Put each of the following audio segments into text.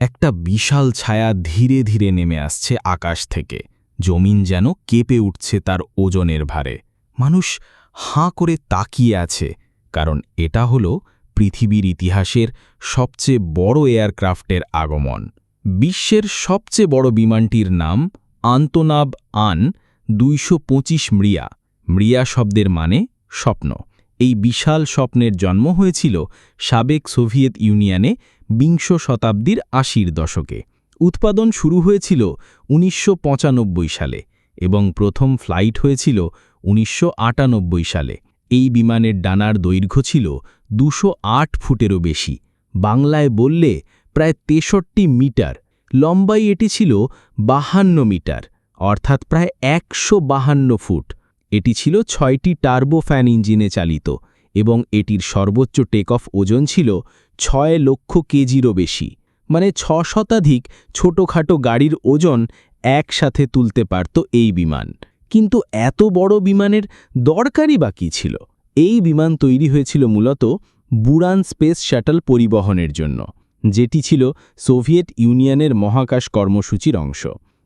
একটা বিশাল ছায়া ধীরে ধীরে নেমে আসছে আকাশ থেকে। জমিন যেন কেঁপে উঠছে তার ওজনের ভারে। মানুষ হাঁ করে তাকিয়ে আছে, কারণ এটা হলো পৃথিবীর ইতিহাসের সবচেয়ে বড় এয়ারক্রাফটের আগমন। বিশ্বের সবচেয়ে বড় বিমানটির নাম আন্তনাব আন দুইশো পঁচিশ মৃয়া। মৃয়া শব্দের মানে স্বপ্ন। এই বিশাল স্বপ্নের জন্ম হয়েছিল সাবেক সোভিয়েত ইউনিয়নে বিংশ শতাব্দীর আশির দশকে। উৎপাদন শুরু হয়েছিল উনিশশো পঁচানব্বই সালে এবং প্রথম ফ্লাইট হয়েছিল উনিশশো আটানব্বই সালে। এই বিমানের ডানার দৈর্ঘ্য ছিল দুশো ফুটেরও বেশি। বাংলায় বললে প্রায় তেষট্টি মিটার। লম্বাই এটি ছিল বাহান্ন মিটার, অর্থাৎ প্রায় একশো ফুট। এটি ছিল ছয়টি টার্বোফ্যান ইঞ্জিনে চালিত এবং এটির সর্বোচ্চ টেক অফ ওজন ছিল ছয় লক্ষ কেজিরও বেশি মানে ছ শতাধিক ছোটখাটো গাড়ির ওজন একসাথে তুলতে পারত এই বিমান। কিন্তু এত বড় বিমানের দরকারই বা কী ছিল? এই বিমান তৈরি হয়েছিল মূলত বুরান স্পেস শাটল পরিবহনের জন্য, যেটি ছিল সোভিয়েত ইউনিয়নের মহাকাশ কর্মসূচির অংশ।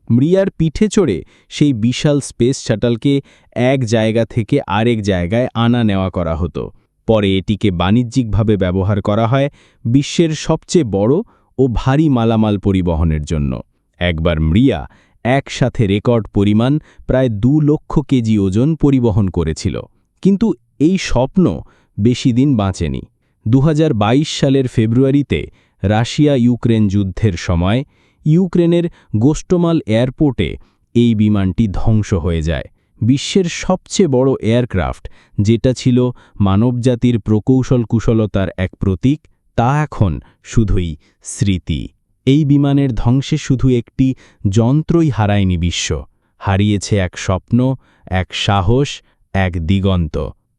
মৃয়ার পিঠে চড়ে সেই বিশাল স্পেস শাটলকে এক জায়গা থেকে আরেক জায়গায় আনা নেওয়া করা হতো। পরে এটিকে বাণিজ্যিকভাবে ব্যবহার করা হয় বিশ্বের সবচেয়ে বড় ও ভারী মালামাল পরিবহনের জন্য। একবার মৃয়া একসাথে রেকর্ড পরিমাণ প্রায় দু লক্ষ কেজি ওজন পরিবহন করেছিল। কিন্তু এই স্বপ্ন বেশি দিন বাঁচেনি। দু হাজার বাইশ সালের ফেব্রুয়ারিতে রাশিয়া ইউক্রেন যুদ্ধের সময় ইউক্রেনের গোস্টোমাল এয়ারপোর্টে এই বিমানটি ধ্বংস হয়ে যায়। বিশ্বের সবচেয়ে বড় এয়ারক্রাফট, যেটা ছিল মানবজাতির প্রকৌশল কুশলতার এক প্রতীক, তা এখন শুধুই স্মৃতি। এই বিমানের ধ্বংসে শুধু একটি যন্ত্রই হারায়নি বিশ্ব। হারিয়েছে এক স্বপ্ন, এক সাহস, এক দিগন্ত।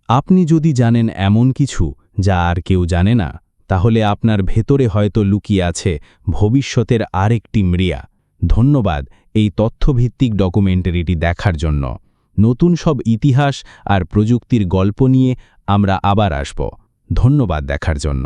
আপনি যদি জানেন এমন কিছু যা আর কেউ জানে না তাহলে আপনার ভেতরে হয়তো লুকিয়ে আছে ভবিষ্যতের আরেকটি মৃয়া। ধন্যবাদ এই তথ্যভিত্তিক ডকুমেন্টারিটি দেখার জন্য। নতুন সব ইতিহাস আর প্রযুক্তির গল্প নিয়ে আমরা আবার আসব। ধন্যবাদ দেখার জন্য।